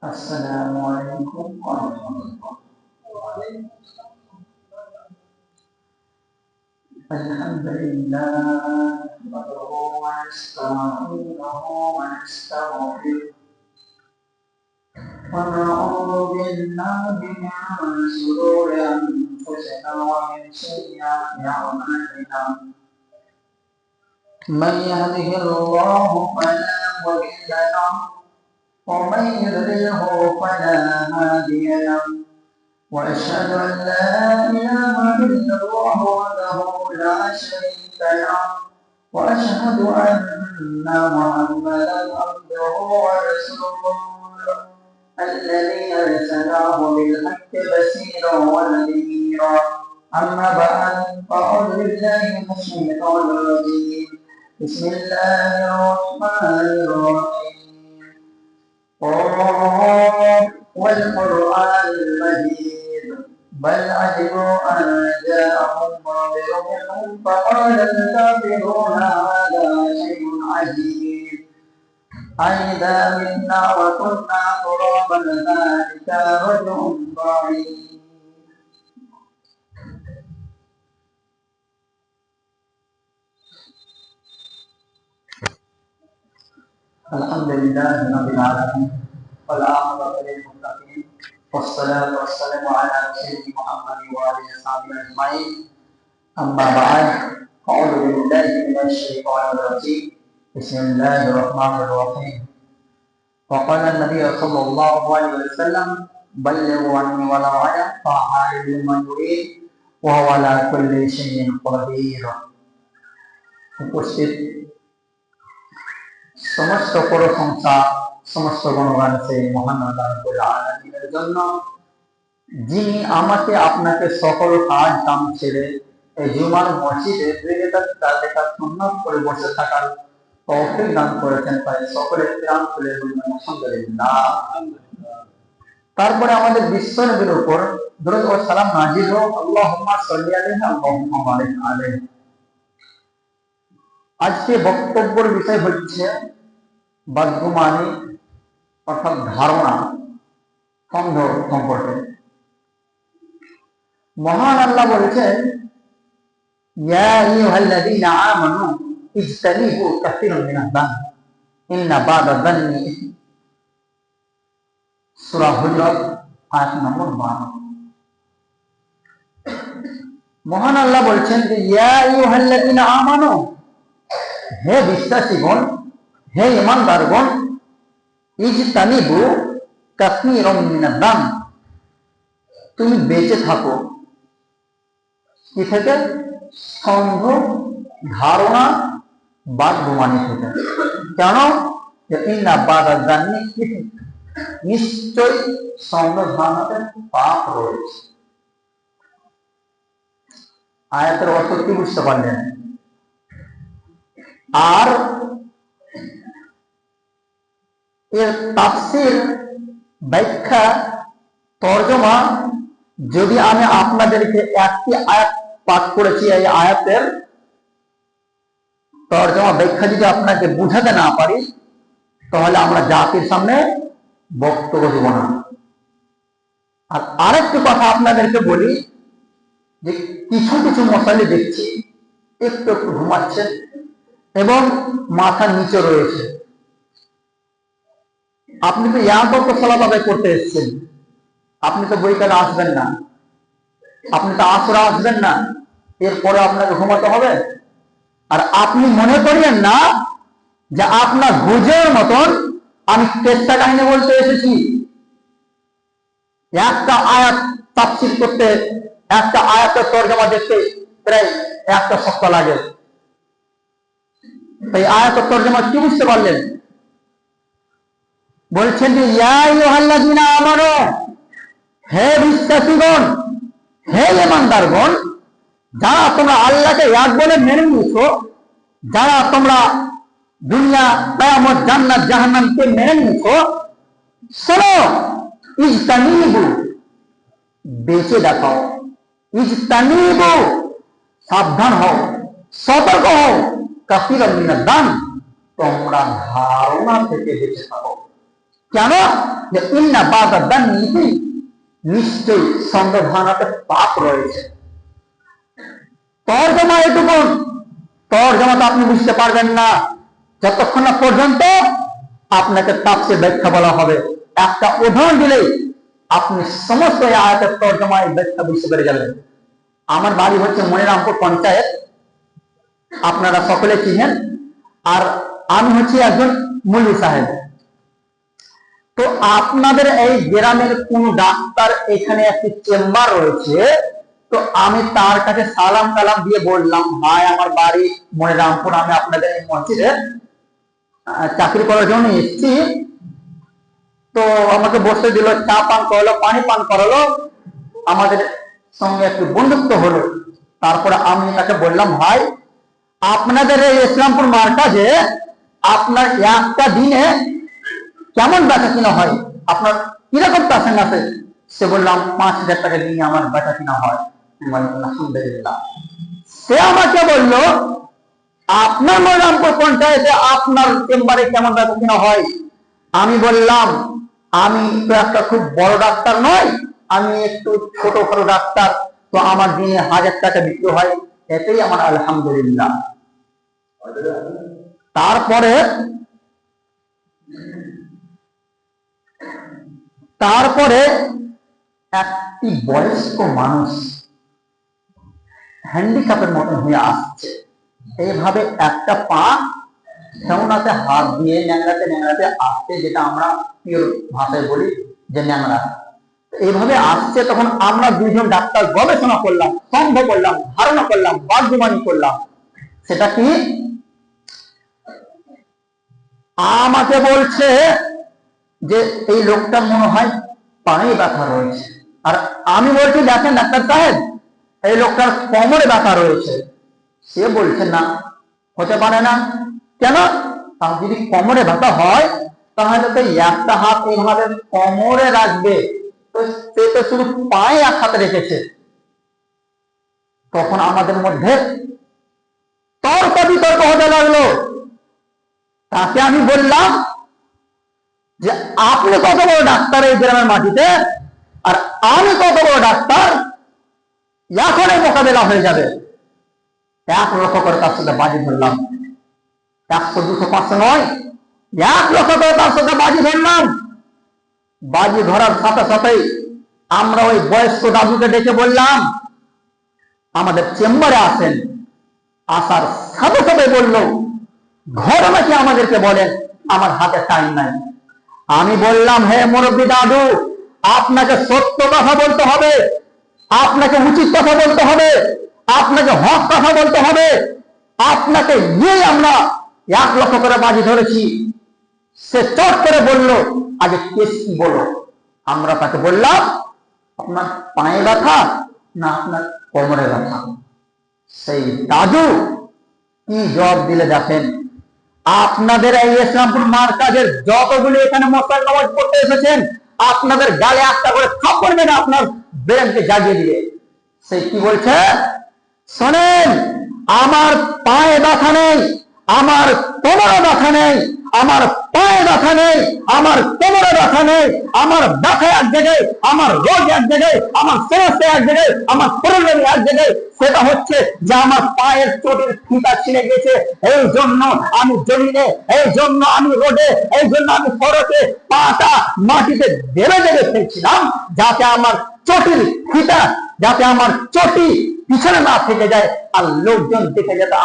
السلام عليكم ورحمة الله. الحمد لله نحمده ونستعينه ونستغفره ونعوذ بالله من شرور أنفسنا ومن سيئات أعمالنا. من يهده الله فلا مضل له ومن يضلله فلا هادي له واشهد ان لا اله الا الله وحده لا شريك له واشهد ان محمدا عبده ورسوله الذي ارسله بالحق بشيرا ونذيرا أما بعد فأعوذ بالله من الشيطان الرجيم. بسم الله الرحمن الرحيم. والقرآن المجيد. بل عجبوا أن جاءهم منهم فقال الكافرون هذا شيء عجيب. أئذا متنا وكنا ترابا ذلك رجع بعيد الحمد لله رب العالمين والعاقبة للمتقين والصلاة والسلام على سيدنا محمد وآله وصحبه أجمعين أما بعد أعوذ بالله من الشيطان الرجيم بسم الله الرحمن الرحيم وقال النبي صلى الله عليه وسلم بلغوا عني ولو آية فعال لمن يريد وهو على كل شيء قدير উপস্থিত সমস্ত প্রশংসা সমস্ত গুণগান সেই মহান আল্লাহ আলমিনের জন্য যিনি আমাকে আপনাকে সকল কাজ কাম ছেড়ে এই মসজিদে তার লেখা করে বসে থাকার দান করেছেন তাই প্রাণ খুলে তারপরে আমাদের বিশ্ব নবীর উপর দরুদ ও সালাম নাজির হোক আজকে বক্তব্যের বিষয় হচ্ছে বাদ্যমানি অর্থাৎ ধারণা সন্দেহ সম্পর্কে মহান আল্লাহ বলেছেন আমানু ইজতানিবু কাসীরাম মিনাদ দান, ইন্না বাদা দান্নি সূরা হুজরাত আয়াত নম্বর 12 মহান আল্লাহ বলছেন যে, ইয়া আইয়ুহাল্লাযীনা আমানু, হে বিশ্বাসীগণ হে ইমানদারগণ ইজতানিবু কাসীরাম মিনাদ দান তুমি বেঁচে থাকো। কি থেকে? সন্দেহ ধারণা বাদ গুমানি থেকে। কেন? ইন্না বাদা জানি, নিশ্চয় সন্দেহ ধারণাতে পাপ রয়েছে। আয়াতের অর্থ কি বুঝতে পারলেন? আর এর তাফসির ব্যাখ্যা, তর্জমা যদি আমি আপনাদেরকে একটি আয়াত পাঠ করেছি, এই আয়াতের তর্জমা ব্যাখ্যা যদি আপনাকে বুঝাতে না পারি, তাহলে আমরা জাতির সামনে বক্তব্য দেব না। আর আরেকটি কথা আপনাদেরকে বলি, যে কিছু কিছু মশালি দেখছি, একটু একটু ঘুমাচ্ছেন এবং মাথা নিচে রয়েছে। আপনি তো ইয়াকত সালাত আদায় করতে এসেছেন। আপনি তো বইকালে আসবেন না। আপনি তো আসরা আসবেন না। এরপরে আপনাকে ঘুমাতে হবে। আর আপনি মনে করিয়েন না যে আপনার বুঝের মতন আমি চেষ্টা কাহিনী বলতে এসেছি। একটা আয়াত তাফসির করতে, একটা আয়াতের তর্জমা দেখতে প্রায় একটা সপ্তাহ লাগে। তাই আয়াত তর্জমা কি বুঝতে পারলেন? বলছেন যে, ইয়া আমারও হে বিশ্বাসীগণ, হে ইমানদারগণ যারা তোমরা আল্লাহকে এক বলে মেনে নিয়েছো, যারা তোমরা দুনিয়া, কায়ামত, জান্নাত, জাহান্নামকে মেনে নিয়েছো, শোনো, ইজতানিবু, বেঁচে দেখাও। ইজতানিবু, সাবধান হও, সতর্ক হও কাফির দান তোমরা ধারণা থেকে বেঁচে থাকো। কেন? যে ইন্না বাদা দান্নি নিশ্চয়ই সন্দেহ ধারণাতে পাপ রয়েছে। তর্জমা এটুকুন তর্জমা তো আপনি বুঝতে পারবেন না। যতক্ষণ না পর্যন্ত আপনাকে তাপসে ব্যাখ্যা বলা হবে। একটা উদাহরণ দিলেই আপনি সমস্ত আয়াতের তর্জমায় ব্যাখ্যা বুঝতে পেরে যাবেন। আমার বাড়ি হচ্ছে মনিরামপুর পঞ্চায়েত। আপনারা সকলে চিনেন। আর আমি হচ্ছি একজন মুলি সাহেব। তো আপনাদের এই গ্রামের কোন ডাক্তার এখানে একটি চেম্বার রয়েছে। তো আমি তার কাছে সালাম কালাম দিয়ে বললাম, ভাই, আমার বাড়ি মনিরামপুর, আমি আপনাদের এই মসজিদে চাকরি করার জন্য এসেছি। তো আমাকে বসতে দিল, চা পান করালো, পানি পান করালো। আমাদের সঙ্গে একটু বন্ধুত্ব হলো। তারপরে আমি তাকে বললাম, ভাই, আপনাদের এই ইসলামপুর মার্কাজে আপনার একটা দিনে কেমন বেচা কিনা হয়? আপনার কীরকম পেশেন্ট আছে? সে বললাম, পাঁচ হাজার টাকা দিনে আমার বেচা কিনা হয় আলহামদুলিল্লাহ। সে আমাকে বলল, আপনার মনিরামপুর পঞ্চায়েতে আপনার চেম্বারে কেমন বেচা কিনা হয়? আমি বললাম, আমি তো একটা খুব বড় ডাক্তার নয় আমি একটু ছোট খাটো ডাক্তার। তো আমার দিনে হাজার টাকা বিক্রি হয়। এতেই আমার আলহামদুলিল্লাহ। তারপরে তারপরে একটি বয়স্ক মানুষ হ্যান্ডিক্যাপের মতন হয়ে আসছে। এইভাবে একটা পা খেওনাতে হাত দিয়ে ন্যাংরাতে ন্যাংরাতে আসছে, যেটা আমরা পিওর ভাষায় বলি যে ন্যাংরা এইভাবে আসছে, তখন আমরা দুজন ডাক্তার গবেষণা করলাম সম্ভব করলাম, ধারণা করলাম বাদ্যবাণী করলাম। সেটা কি? আমাকে বলছে যে এই লোকটা মনে হয় পায়ে ব্যথা রয়েছে। আর আমি বলছি, দেখেন ডাক্তার সাহেব, এই লোকটার কোমরে ব্যথা রয়েছে। সে বলছে, না, হতে পারে না। কেন? তার যদি কোমরে ব্যথা হয়, তাহলে তো একটা হাত এইভাবে কোমরে রাখবে। তো সে তো শুধু পায়ে এক হাতে রেখেছে। তখন আমাদের মধ্যে তর্ক বিতর্ক হতে লাগল। তাকে আমি বললাম যে আপনি কত বড় ডাক্তার এই গ্রামের মাটিতে? আর আমি কত বড় ডাক্তার? এখনই মোকাবেলা হয়ে যাবে। এক লক্ষ করে তার সাথে বাজি ধরলাম। একশো দুশো পাঁচশো নয়, এক লক্ষ করে তার সাথে বাজি ধরলাম। বাজি ধরার সাথে সাথেই আমরা ওই বয়স্ক দাদুকে ডেকে বললাম, আমাদের চেম্বারে আসেন। আসার সাথে সাথে বলল, ঘর নাকি আমাদেরকে বলেন, আমার হাতে টাইম নাই। আমি বললাম, হে মুরব্বী দাদু, আপনাকে সত্য কথা বলতে হবে, আপনাকে উচিত কথা বলতে হবে, আপনাকে হক কথা বলতে হবে, আপনাকে নিয়েই আমরা এক লক্ষ করে বাজি ধরেছি। সে চট করে বলল, আগে কেস কি বলো। আমরা তাকে বললাম, আপনার পায়ে ব্যথা না আপনার কোমরে ব্যথা? সেই দাদু কি জবাব দিলে দেখেন আপনাদের এই ইসলামপুর মার্কাজের যতগুলি এখানে মশাল নামাজ পড়তে এসেছেন, আপনাদের গালে একটা করে থাপ্পড় মেরে আপনার ব্রেনকে জাগিয়ে দিবে। সে কি বলছে? শোনেন, আমার পায়ে ব্যথা নেই, আমার কোমরে ব্যথা নেই, আমার পায়ে ব্যথা নেই, আমার কোমরে ব্যথা নেই, আমার ব্যথা এক জায়গায়, আমার রোগ এক জায়গায়, আমার সমস্যা এক জায়গায়, আমার প্রবলেম এক জায়গায় সেটা হচ্ছে যে আমার পায়ের চোটের ফিতা ছিঁড়ে গেছে। এই জন্য আমি জমিনে, এই জন্য আমি রোডে, এই জন্য আমি সড়কে পাটা মাটিতে দেবে দেবে ফেলছিলাম যাতে আমার চটির ফিতা যাতে আমার চটি পিছনে না থেকে যায় আর লোকজন দেখে যাতে